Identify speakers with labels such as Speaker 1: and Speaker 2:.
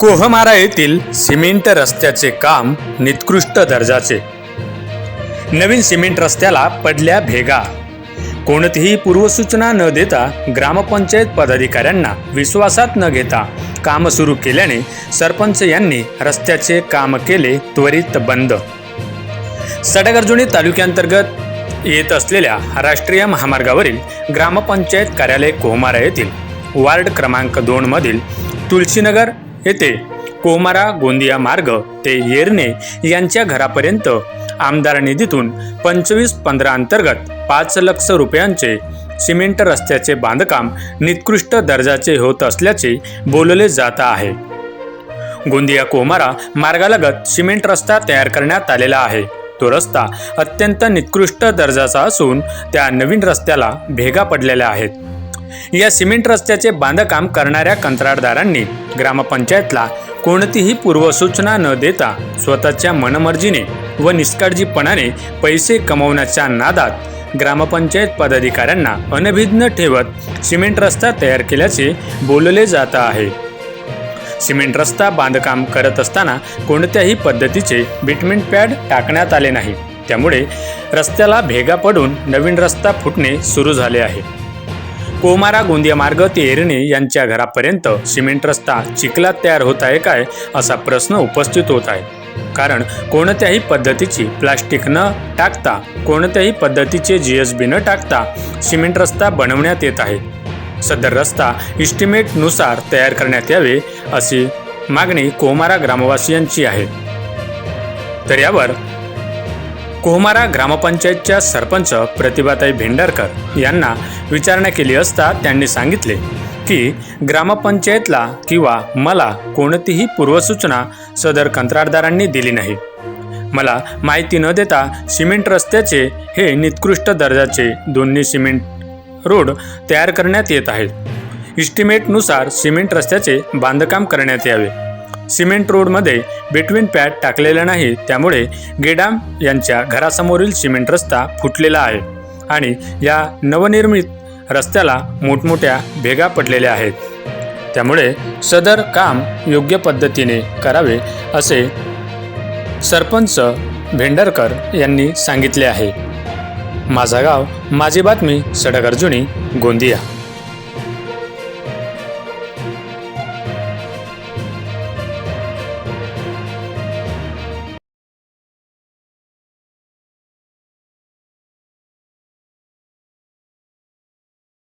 Speaker 1: कोहमारा येथील सिमेंट रस्त्याचे काम निकृष्ट दर्जाचे. नवीन सिमेंट रस्त्याला पडल्या भेगा. कोणतीही पूर्वसूचना न देता ग्रामपंचायत पदाधिकाऱ्यांना विश्वासात न घेता काम सुरू केल्याने सरपंच यांनी रस्त्याचे काम केले त्वरित बंद. सडगर्जुनी तालुक्यांतर्गत येत असलेल्या राष्ट्रीय महामार्गावरील ग्रामपंचायत कार्यालय कोहमारा येथील वार्ड क्रमांक दोनमधील तुलसीनगर येथे कोमारा गोंदिया मार्ग ते येरणे यांच्या घरापर्यंत आमदार निधीतून पंचवीस पंधरा अंतर्गत पाच लक्ष रुपयांचे सिमेंट रस्त्याचे बांधकाम निकृष्ट दर्जाचे होत असल्याचे बोलले जात आहे. गोंदिया कोमारा मार्गालगत सिमेंट रस्ता तयार करण्यात आलेला आहे. तो रस्ता अत्यंत निकृष्ट दर्जाचा असून त्या नवीन रस्त्याला भेगा पडलेल्या आहेत. या सिमेंट रस्त्याचे बांधकाम करणाऱ्या कंत्राटदारांनी ग्रामपंचायतला कोणतीही पूर्वसूचना न देता स्वतःच्या मनमर्जीने व निष्काळजीपणाने पैसे कमवण्याच्या नादात ग्रामपंचायत पदाधिकाऱ्यांना अनभिज्ञ ठेवत सिमेंट रस्ता तयार केल्याचे बोलले जात आहे. सिमेंट रस्ता बांधकाम करत असताना कोणत्याही पद्धतीचे बिटमेंट पॅड टाकण्यात आले नाही. त्यामुळे रस्त्याला भेगा पडून नवीन रस्ता फुटणे सुरू झाले आहे. कोमारा गोंदिया मार्ग ते एरणे यांच्या घरापर्यंत सिमेंट रस्ता चिखलात तयार होत आहे काय असा प्रश्न उपस्थित होत आहे. कारण कोणत्याही पद्धतीची प्लास्टिक न टाकता कोणत्याही पद्धतीचे जी एस बी न टाकता सिमेंट रस्ता बनवण्यात येत आहे. सदर रस्ता इस्टिमेटनुसार तयार करण्यात यावे अशी मागणी कोमारा ग्रामवासियांची आहे. तर यावर कोहमारा ग्रामपंचायतच्या सरपंच प्रतिभाताई भेंडारकर यांना विचारणा केली असता त्यांनी सांगितले की ग्रामपंचायतला किंवा मला कोणतीही पूर्वसूचना सदर कंत्राटदारांनी दिली नाही. मला माहिती न देता सिमेंट रस्त्याचे हे निकृष्ट दर्जाचे दोन्ही सिमेंट रोड तयार करण्यात येत आहेत. इस्टिमेटनुसार सिमेंट रस्त्याचे बांधकाम करण्यात यावे. सिमेंट रोडमध्ये बिटवीन पॅड टाकलेला नाही. त्यामुळे गेडाम यांच्या घरासमोरील सिमेंट रस्ता फुटलेला आहे आणि या नवनिर्मित रस्त्याला मोठमोठ्या भेगा पडलेल्या आहेत. त्यामुळे सदर काम योग्य पद्धतीने करावे असे सरपंच भेंडरकर यांनी सांगितले आहे. माझा गाव माझी बातमी सडक अर्जुनी गोंदिया.